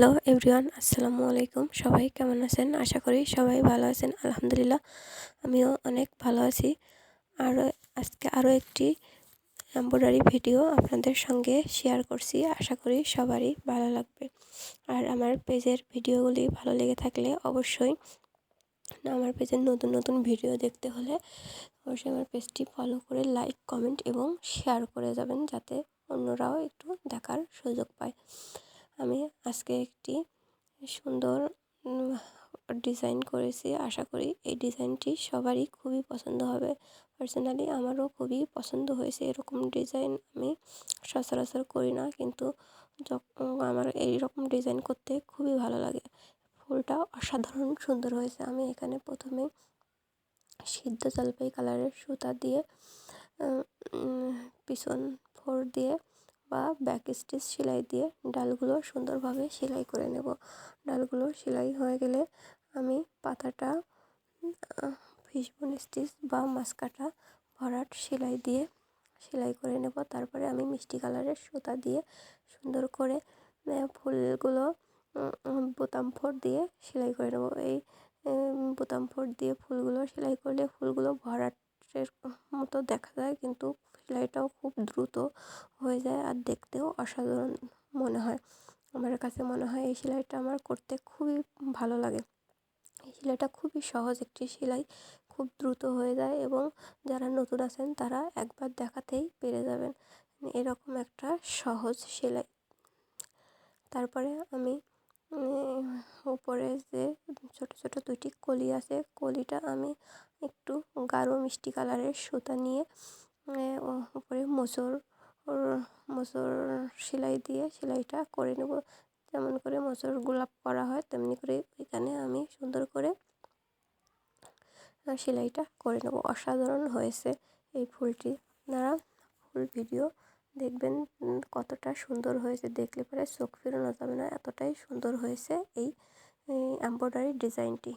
Hello everyone, আসসালামু আলাইকুম। সবাই কেমন আছেন? আশা করি সবাই ভালো আছেন। আলহামদুলিল্লাহ, আমিও অনেক ভালো আছি। আর আজকে আরও একটি এম্ব্রয়ডারি ভিডিও আপনাদের সঙ্গে শেয়ার করছি। আশা করি সবারই ভালো লাগবে। আর আমার পেজের ভিডিওগুলি ভালো লেগে থাকলে অবশ্যই আমার পেজের নতুন নতুন ভিডিও দেখতে হলে অবশ্যই আমার পেজটি ফলো করে লাইক কমেন্ট এবং শেয়ার করে যাবেন, যাতে অন্যরাও একটু দেখার সুযোগ পায়। আমি আজকে একটি সুন্দর ডিজাইন করেছি। আশা করি এই ডিজাইনটি সবারই খুবই পছন্দ হবে। পার্সোনালি আমারও খুবই পছন্দ হয়েছে এরকম ডিজাইন আমি সচরাচর করি না, কিন্তু আমার এই রকম ডিজাইন করতে খুবই ভালো লাগে। ফুলটা অসাধারণ সুন্দর হয়েছে। আমি এখানে প্রথমে সিদ্ধ জলপাই কালারের সুতা দিয়ে পিছন ফোর দিয়ে বা ব্যাক স্টিচ সেলাই দিয়ে ডালগুলো সুন্দরভাবে সেলাই করে নেব। ডালগুলো সেলাই হয়ে গেলে আমি পাতাটা ফিশবোন স্টিচ বা মাস্কাটা ভরাট সেলাই দিয়ে সেলাই করে নেব। তারপরে আমি মিষ্টি কালারের সুতা দিয়ে সুন্দর করে ফুলগুলো বোতাম ফোর দিয়ে সেলাই করে নেব। এই বোতাম ফোর দিয়ে ফুলগুলো সেলাই করলে ফুলগুলো ভরাটের মতো দেখা যায়, কিন্তু সেলাইটাও খুব দ্রুত হয়ে যায় আর দেখতেও অসাধারণ মনে হয়। আমার কাছে মনে হয় এই সেলাইটা আমার করতে খুবই ভালো লাগে। এই সেলাইটা খুবই সহজ একটি সেলাই, খুব দ্রুত হয়ে যায় এবং যারা নতুন আছেন তারা একবার দেখাতেই পেরে যাবেন। এরকম একটা সহজ সেলাই। তারপরে আমি উপরে যে ছোট ছোট দুইটি কলি আছে, কলিটা আমি একটু গাঢ় মিষ্টি কালারের সুতা নিয়ে মোচড় মোচড় সেলাই দিয়ে সেলাইটা করে নেব। যেমন করে মোচড় গোলাপ করা হয়, তেমনি করে এখানে আমি সুন্দর করে সেলাইটা করে নেব। অসাধারণ হয়েছে এই ফুলটি। আপনারা ফুল ভিডিও দেখবেন কতটা সুন্দর হয়েছে। দেখলে পরে চোখ ফেরানো যাবে না। এতটাই সুন্দর হয়েছে এই এম্ব্রয়ডারি ডিজাইনটি